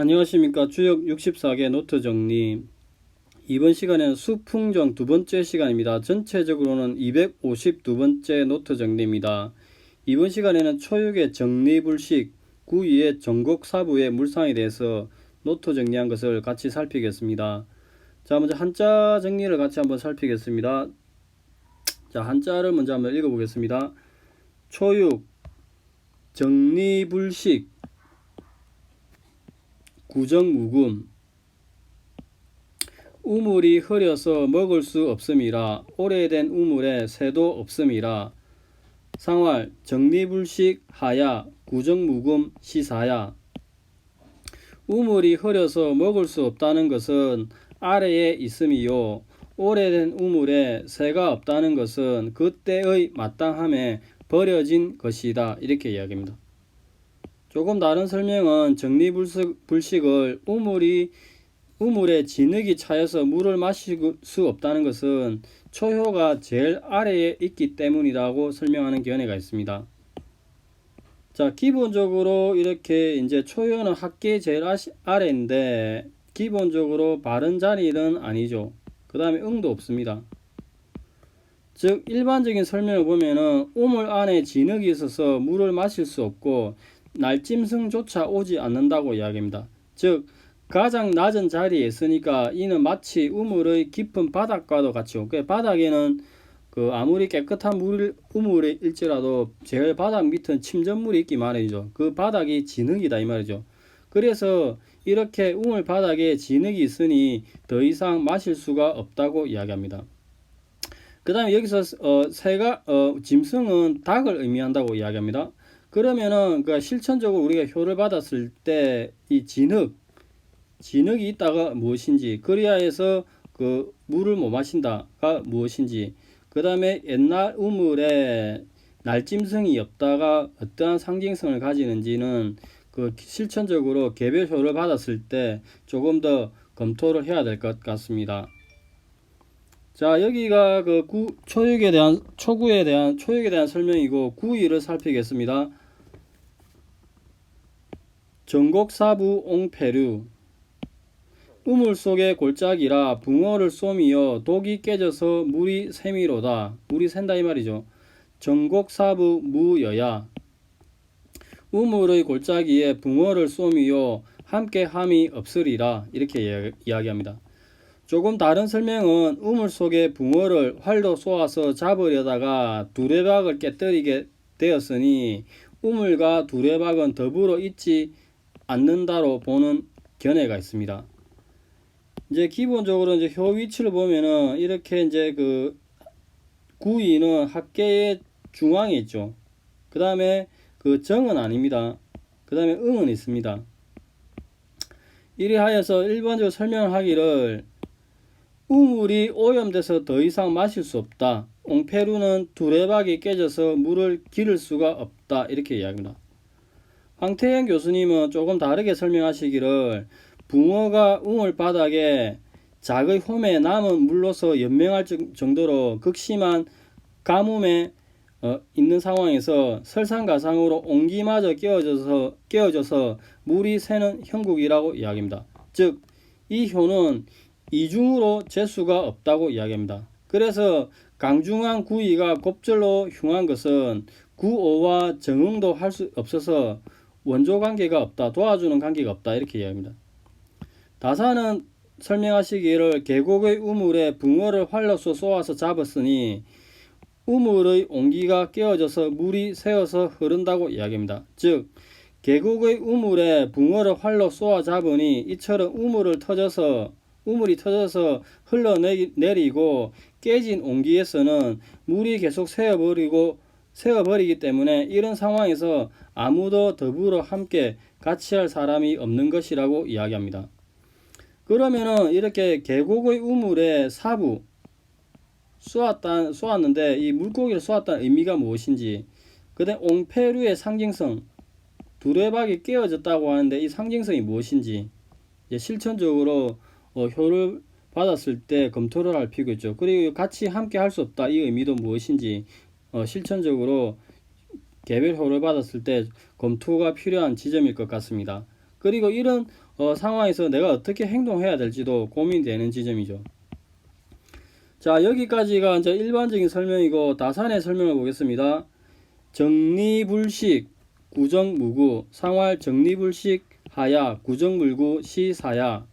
안녕하십니까 주역 64개 노트 정리 이번 시간에는 수풍정 두 번째 시간입니다. 전체적으로는 252번째 노트 정리입니다. 이번 시간에는 초육의 정리불식 구이의 전곡 사부의 물상에 대해서 노트 정리한 것을 같이 살피겠습니다. 자 먼저 한자 정리를 같이 한번 살피겠습니다. 자 한자를 먼저 한번 읽어보겠습니다. 초육 정리불식 구정무금 우물이 흐려서 먹을 수 없음이라 오래된 우물에 새도 없음이라. 상활 정리불식 하야 구정무금 시사야. 우물이 흐려서 먹을 수 없다는 것은 아래에 있음이요. 오래된 우물에 새가 없다는 것은 그때의 마땅함에 버려진 것이다. 이렇게 이야기합니다. 조금 다른 설명은 정리불식을 우물이 우물에 진흙이 차여서 물을 마실 수 없다는 것은 초효가 제일 아래에 있기 때문이라고 설명하는 견해가 있습니다. 자, 기본적으로 이렇게 이제 초효는 학계 제일 아래인데 기본적으로 바른 자리는 아니죠. 그 다음에 응도 없습니다. 즉 일반적인 설명을 보면은 우물 안에 진흙이 있어서 물을 마실 수 없고 날짐승조차 오지 않는다고 이야기합니다. 즉 가장 낮은 자리에 있으니까 이는 마치 우물의 깊은 바닥과도 같이 그 바닥에는 그 아무리 깨끗한 물 우물일지라도 제일 바닥 밑은 침전물이 있기 마련이죠. 그 바닥이 진흙이다 이 말이죠. 그래서 이렇게 우물 바닥에 진흙이 있으니 더 이상 마실 수가 없다고 이야기합니다. 그 다음에 여기서 어, 새가 어, 짐승은 닭을 의미한다고 이야기합니다. 그러면은 그 실천적으로 우리가 효를 받았을 때 이 진흙 진흙이 있다가 무엇인지 그리하여서 그 물을 못 마신다가 무엇인지 그 다음에 옛날 우물에 날짐승이 없다가 어떠한 상징성을 가지는지는 그 실천적으로 개별 효를 받았을 때 조금 더 검토를 해야 될 것 같습니다. 자 여기가 그 구, 초육에 대한 초구에 대한 초육에 대한 설명이고 구이를 살피겠습니다. 전곡사부 옹페류 우물 속의 골짜기라 붕어를 쏘미어 독이 깨져서 물이 세미로다. 물이 샌다 이 말이죠. 전곡사부 무여야 우물의 골짜기에 붕어를 쏘미어 함께 함이 없으리라 이렇게 이야기합니다. 조금 다른 설명은 우물 속에 붕어를 활로 쏘아서 잡으려다가 두레박을 깨뜨리게 되었으니 우물과 두레박은 더불어 있지 않는다로 보는 견해가 있습니다. 이제 기본적으로 이제 효 위치를 보면은 이렇게 이제 그 구이는 학계의 중앙에 있죠. 그 다음에 그 정은 아닙니다. 그 다음에 응은 있습니다. 이리하여서 일반적으로 설명을 하기를 우물이 오염돼서 더 이상 마실 수 없다. 옹페루는 두레박이 깨져서 물을 기를 수가 없다. 이렇게 이야기합니다. 황태현 교수님은 조금 다르게 설명하시기를 붕어가 우물 바닥에 작의 홈에 남은 물로서 연명할 정도로 극심한 가뭄에 어, 있는 상황에서 설상가상으로 온기마저 깨어져서 깨어져서 물이 새는 형국이라고 이야기합니다. 즉, 이 효는 이중으로 재수가 없다고 이야기합니다. 그래서 강중한 구이가 곱절로 흉한 것은 구오와 정응도 할 수 없어서 원조 관계가 없다, 도와주는 관계가 없다 이렇게 이야기합니다. 다사는 설명하시기를 계곡의 우물에 붕어를 활로서 쏘아서 잡았으니 우물의 온기가 깨어져서 물이 새어서 흐른다고 이야기합니다. 즉 계곡의 우물에 붕어를 활로 쏘아 잡으니 이처럼 우물을 터져서 우물이 터져서 흘러내리고 깨진 온기에서는 물이 계속 새어버리고 세어버리기 때문에 이런 상황에서 아무도 더불어 함께 같이 할 사람이 없는 것이라고 이야기합니다. 그러면은 이렇게 계곡의 우물에 사부 쏘았다, 쏘았는데 이 물고기를 쏘았다는 의미가 무엇인지 그다음 옹페루의 상징성 두레박이 깨어졌다고 하는데 이 상징성이 무엇인지 실천적으로 어, 효를 받았을 때 검토를 할 필요가 있죠. 그리고 같이 함께 할 수 없다 이 의미도 무엇인지 어, 실천적으로 개별 효를 받았을 때 검토가 필요한 지점일 것 같습니다. 그리고 이런 어, 상황에서 내가 어떻게 행동해야 될지도 고민되는 지점이죠. 자, 여기까지가 이제 일반적인 설명이고 다산의 설명을 보겠습니다. 정리불식, 구정무구, 상활 정리불식, 하야, 구정물구, 시사야.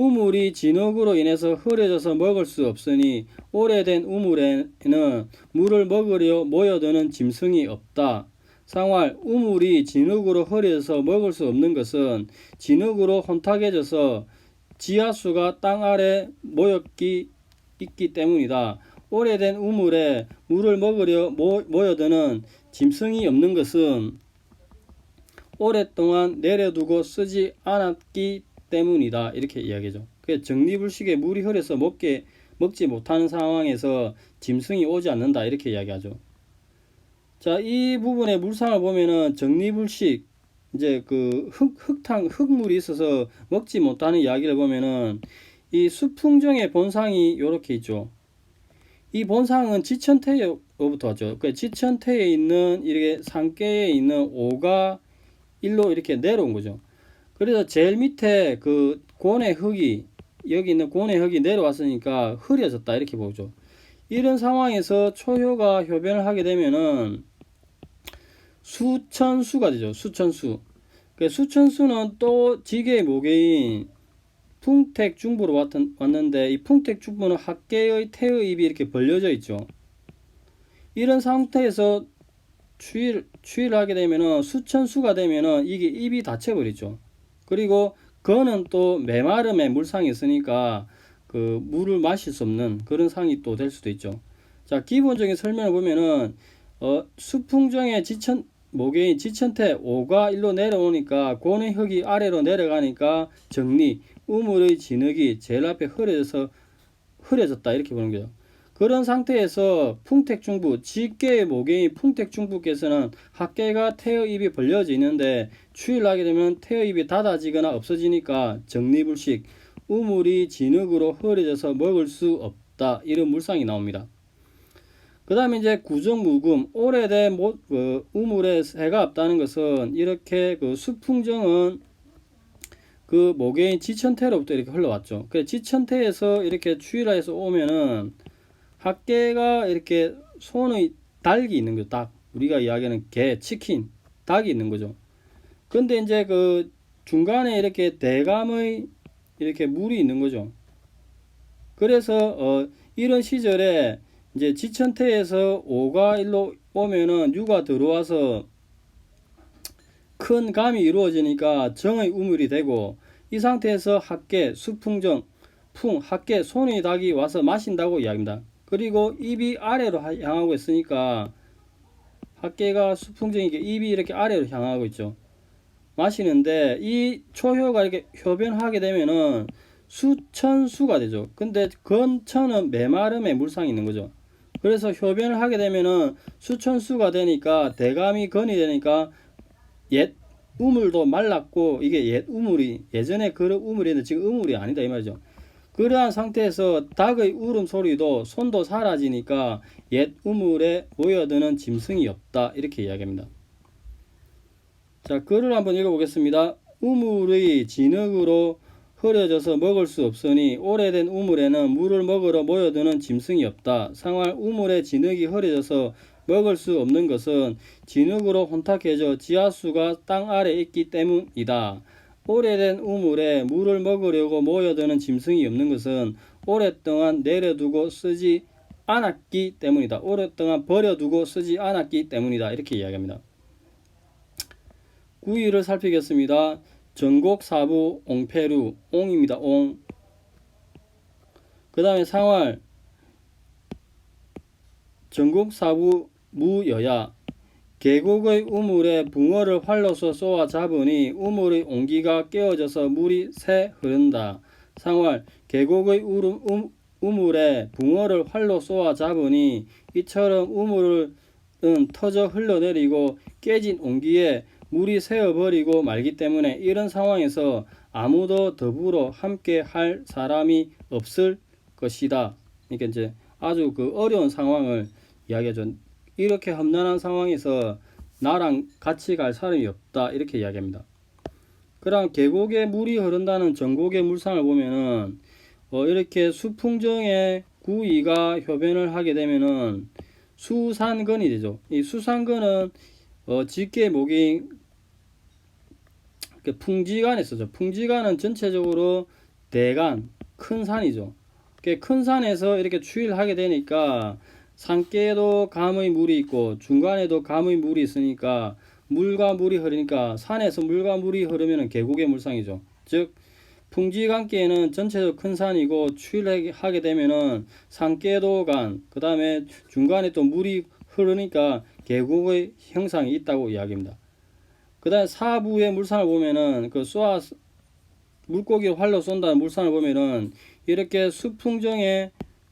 우물이 진흙으로 인해서 흐려져서 먹을 수 없으니 오래된 우물에는 물을 먹으려 모여드는 짐승이 없다. 상활 우물이 진흙으로 흐려져서 먹을 수 없는 것은 진흙으로 혼탁해져서 지하수가 땅 아래 모였기 있기 때문이다. 오래된 우물에 물을 먹으려 모, 모여드는 짐승이 없는 것은 오랫동안 내려두고 쓰지 않았기 때문이다. 이렇게 이야기죠. 그 정리불식에 물이 흐려서 먹게 먹지 못하는 상황에서 짐승이 오지 않는다. 이렇게 이야기하죠. 자, 이 부분의 물상을 보면은 정리불식 이제 그 흙, 흙탕 흙물이 있어서 먹지 못하는 이야기를 보면은 이 수풍정의 본상이 이렇게 있죠. 이 본상은 지천태로부터 왔죠. 그 지천태에 있는 이렇게 산계에 있는 오가 일로 이렇게 내려온 거죠. 그래서 제일 밑에 그 고내 흙이 여기 있는 고내 흙이 내려왔으니까 흐려졌다 이렇게 보죠. 이런 상황에서 초효가 효변을 하게 되면은 수천수가 되죠. 수천수. 그 수천수는 또 지게의 모계인 풍택 중부로 왔던, 왔는데 이 풍택 중부는 학계의 태의 입이 이렇게 벌려져 있죠. 이런 상태에서 추위를, 추위를 하게 되면은 수천수가 되면은 이게 입이 닫혀버리죠. 그리고 그는 또 메마름의 물상이 있으니까 그 물을 마실 수 없는 그런 상이 또 될 수도 있죠. 자, 기본적인 설명을 보면은 어, 수풍정의 지천 모계인 지천태 오가 일로 내려오니까 고의 흙이 아래로 내려가니까 정리 우물의 진흙이 제일 앞에 흐려져서 흐려졌다 이렇게 보는 거죠. 그런 상태에서 풍택중부 직계의 모계인 풍택중부께서는 학계가 태어 입이 벌려져 있는데 추위를 하게 되면 태어 입이 닫아지거나 없어지니까 정리불식 우물이 진흙으로 흐려져서 먹을 수 없다 이런 물상이 나옵니다. 그 다음에 이제 구정무금 오래된 모, 그 우물에 새가 없다는 것은 이렇게 그 수풍정은 그 모계인 지천태로부터 이렇게 흘러왔죠. 그래 지천태에서 이렇게 추위라해서 오면은 학계가 이렇게 손의 닭이 있는 거죠. 닭. 우리가 이야기하는 개, 치킨, 닭이 있는 거죠. 근데 이제 그 중간에 이렇게 대감의 이렇게 물이 있는 거죠. 그래서 어 이런 시절에 이제 지천태에서 오가 일로 오면은 유가 들어와서 큰 감이 이루어지니까 정의 우물이 되고 이 상태에서 학계, 수풍정, 풍, 학계, 손의 닭이 와서 마신다고 이야기합니다. 그리고 입이 아래로 향하고 있으니까 학계가 수풍정이게 입이 이렇게 아래로 향하고 있죠. 마시는데 이 초효가 이렇게 효변하게 되면은 수천수가 되죠. 근데 건천은 메마름의 물상이 있는 거죠. 그래서 효변을 하게 되면은 수천수가 되니까 대감이 건이 되니까 옛 우물도 말랐고 이게 옛 우물이 예전에 그런 우물이었는데 지금 우물이 아니다 이 말이죠. 그러한 상태에서 닭의 울음소리도 손도 사라지니까 옛 우물에 모여드는 짐승이 없다 이렇게 이야기합니다. 자 글을 한번 읽어보겠습니다. 우물의 진흙으로 흐려져서 먹을 수 없으니 오래된 우물에는 물을 먹으러 모여드는 짐승이 없다. 상활 우물의 진흙이 흐려져서 먹을 수 없는 것은 진흙으로 혼탁해져 지하수가 땅 아래 있기 때문이다. 오래된 우물에 물을 먹으려고 모여드는 짐승이 없는 것은 오랫동안 내려두고 쓰지 않았기 때문이다. 오랫동안 버려두고 쓰지 않았기 때문이다. 이렇게 이야기합니다. 구의를 살피겠습니다. 전곡 사부 옹페루 옹입니다. 옹. 그 다음에 상활 전국 사부 무여야 계곡의 우물에 붕어를 활로서 쏘아 잡으니 우물의 온기가 깨어져서 물이 새 흐른다. 상활 계곡의 우름, 음, 우물에 붕어를 활로 쏘아 잡으니 이처럼 우물은 터져 흘러내리고 깨진 온기에 물이 새어버리고 말기 때문에 이런 상황에서 아무도 더불어 함께 할 사람이 없을 것이다. 그러니까 이제 아주 그 어려운 상황을 이야기하죠. 이렇게 험난한 상황에서 나랑 같이 갈 사람이 없다 이렇게 이야기합니다. 그럼 계곡에 물이 흐른다는 전곡의 물상을 보면은 어, 이렇게 수풍정에 구이가 협연을 하게 되면은 수산근이 되죠. 이 수산근은 어, 직계 목이 그 풍지간에 있어죠. 풍지간은 전체적으로 대간 큰 산이죠. 그큰 산에서 이렇게 추위를 하게 되니까 산께에도 감의 물이 있고 중간에도 감의 물이 있으니까 물과 물이 흐르니까 산에서 물과 물이 흐르면 계곡의 물상이죠. 즉 풍지간께는 전체적으로 큰 산이고 추위를 하게 되면은 산께도 간, 그 다음에 중간에 또 물이 흐르니까 계곡의 형상이 있다고 이야기합니다. 그 다음에 사부의 물상을 보면은 그 쏘아 물고기를 활로 쏜다는 물상을 보면은 이렇게 수풍정에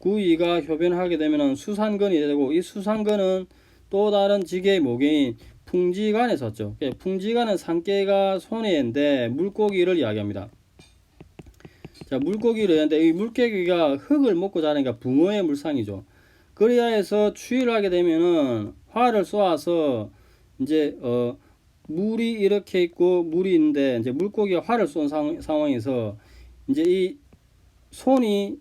구이가 협연하게 되면은 수산근이 되고 이 수산근은 또 다른 지게의 모계인 풍지간에 섰죠. 예, 풍지간은 산개가 손해인데 물고기를 이야기합니다. 자, 물고기를 했는데 이 물고기가 흙을 먹고 자라니까 붕어의 물상이죠. 해서 추위를 하게 되면은 화를 쏘아서 이제 어 물이 이렇게 있고 물이 있는데 이제 물고기가 화를 쏜 상, 상황에서 이제 이 손이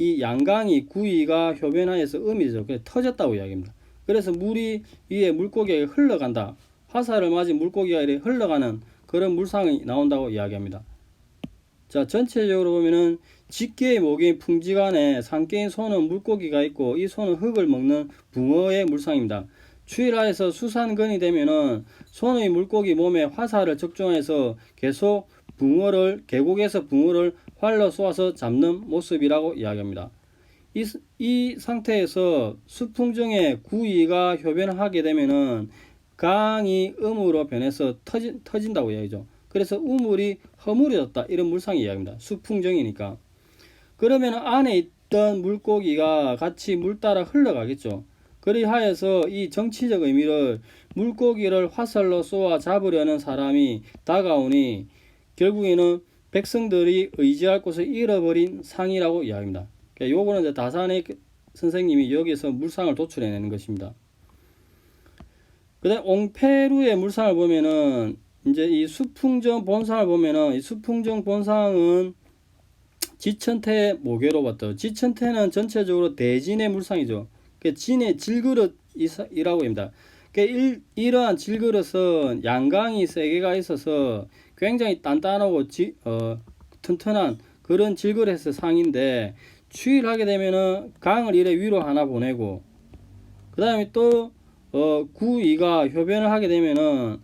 이 양강이 구이가 협연하여서 음이죠. 그래서 터졌다고 이야기합니다. 그래서 물이 위에 물고기가 흘러간다. 화살을 맞은 물고기가 이렇게 흘러가는 그런 물상이 나온다고 이야기합니다. 자, 전체적으로 보면은 직계의 목인 풍지간에 산개인 손은 물고기가 있고 이 손은 흙을 먹는 붕어의 물상입니다. 추일하에서 수산근이 되면은 손의 물고기 몸에 화살을 적중해서 계속 붕어를 계곡에서 붕어를 활로 쏘아서 잡는 모습이라고 이야기합니다. 이, 이 상태에서 수풍정에 구이가 협연하게 되면은 강이 음으로 변해서 터진, 터진다고 이야기죠. 그래서 우물이 허물어졌다 이런 물상이 이야기입니다. 수풍정이니까. 그러면 안에 있던 물고기가 같이 물 따라 흘러가겠죠. 그리하여서 이 정치적 의미를 물고기를 화살로 쏘아 잡으려는 사람이 다가오니 결국에는 백성들이 의지할 곳을 잃어버린 상이라고 이야기합니다. 그러니까 요거는 이제 다산의 선생님이 여기서 물상을 도출해내는 것입니다. 그다음 옹페루의 물상을 보면은 이제 이 수풍정 본상을 보면은 이 수풍정 본상은 지천태 모계로 봤다. 지천태는 전체적으로 대진의 물상이죠. 그 진의 질그릇이라고 합니다. 그 일, 이러한 질그릇은 양강이 세 개가 있어서 굉장히 단단하고 지, 어, 튼튼한 그런 질그릇의 상인데 추위를 하게 되면은 강을 이래 위로 하나 보내고 그 다음에 또 어, 구이가 협연을 하게 되면은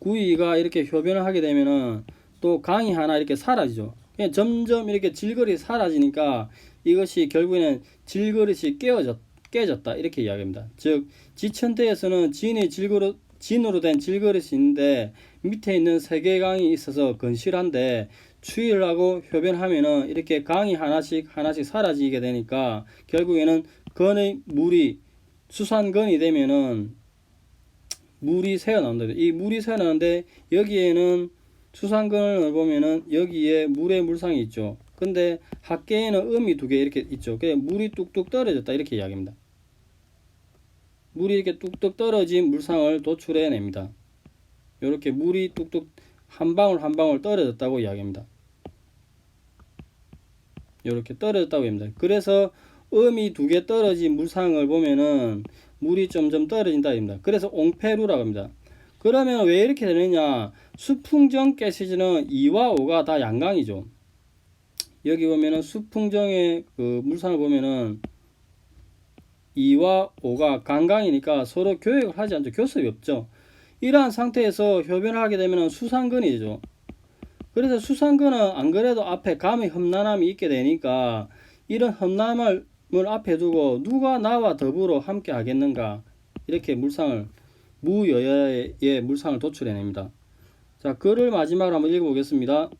구이가 이렇게 협연을 하게 되면은 또 강이 하나 이렇게 사라지죠. 그냥 점점 이렇게 질그릇이 사라지니까 이것이 결국에는 질그릇이 깨어졌, 깨졌다 이렇게 이야기합니다. 즉 지천대에서는 진의 질그릇 진으로 된 질그릇이 있는데 밑에 있는 세 개 강이 있어서 건실한데 추위를 하고 협연하면은 이렇게 강이 하나씩 하나씩 사라지게 되니까 결국에는 건의 물이 수산건이 되면은 물이 새어 나온다. 이 물이 새어 나오는데 여기에는 수산건을 보면은 여기에 물의 물상이 있죠. 근데 학계에는 음이 두 개 이렇게 있죠. 그래 물이 뚝뚝 떨어졌다 이렇게 이야기합니다. 물이 이렇게 뚝뚝 떨어진 물상을 도출해 냅니다. 이렇게 물이 뚝뚝 한 방울 한 방울 떨어졌다고 이야기합니다. 이렇게 떨어졌다고 합니다. 그래서 음이 두 개 떨어진 물상을 보면은 물이 점점 떨어진다 합니다. 그래서 옹패루라고 합니다. 그러면 왜 이렇게 되느냐? 수풍정 가시즈는 2와 5가 다 양강이죠. 여기 보면은 수풍정의 그 물상을 보면은 2와 5가 강강이니까 서로 교역을 하지 않죠. 교섭이 없죠. 이러한 상태에서 협연을 하게 되면 수상근이죠. 그래서 수상근은 안 그래도 앞에 감의 험난함이 있게 되니까 이런 험난함을 앞에 두고 누가 나와 더불어 함께 하겠는가 이렇게 물상을 무여야의 물상을 도출해냅니다. 자 글을 마지막으로 한번 읽어보겠습니다.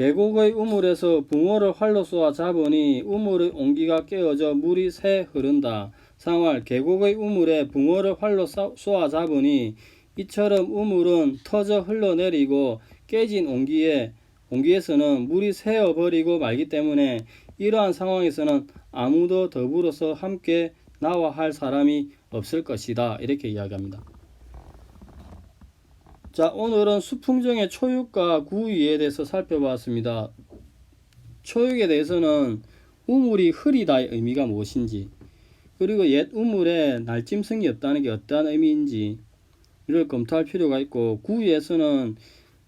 계곡의 우물에서 붕어를 활로 쏘아 잡으니 우물의 온기가 깨어져 물이 새 흐른다. 상활 계곡의 우물에 붕어를 활로 쏘아 잡으니 이처럼 우물은 터져 흘러내리고 깨진 온기에 온기에서는 물이 새어 버리고 말기 때문에 이러한 상황에서는 아무도 더불어서 함께 나와 할 사람이 없을 것이다. 이렇게 이야기합니다. 자, 오늘은 수풍정의 초육과 구위에 대해서 살펴보았습니다. 초육에 대해서는 우물이 흐리다의 의미가 무엇인지, 그리고 옛 우물에 날짐승이 없다는 게 어떠한 의미인지, 이를 검토할 필요가 있고, 구위에서는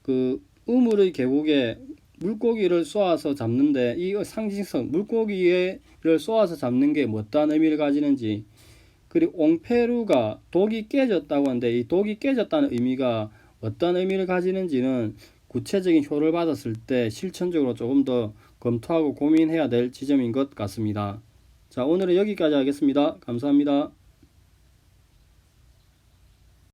그 우물의 계곡에 물고기를 쏘아서 잡는데 이 상징성 물고기를 쏘아서 잡는 게 어떠한 의미를 가지는지 그리고 옹페루가 독이 깨졌다고 하는데 이 독이 깨졌다는 의미가 어떤 의미를 가지는지는 구체적인 효를 받았을 때 실천적으로 조금 더 검토하고 고민해야 될 지점인 것 같습니다. 자 오늘은 여기까지 하겠습니다. 감사합니다.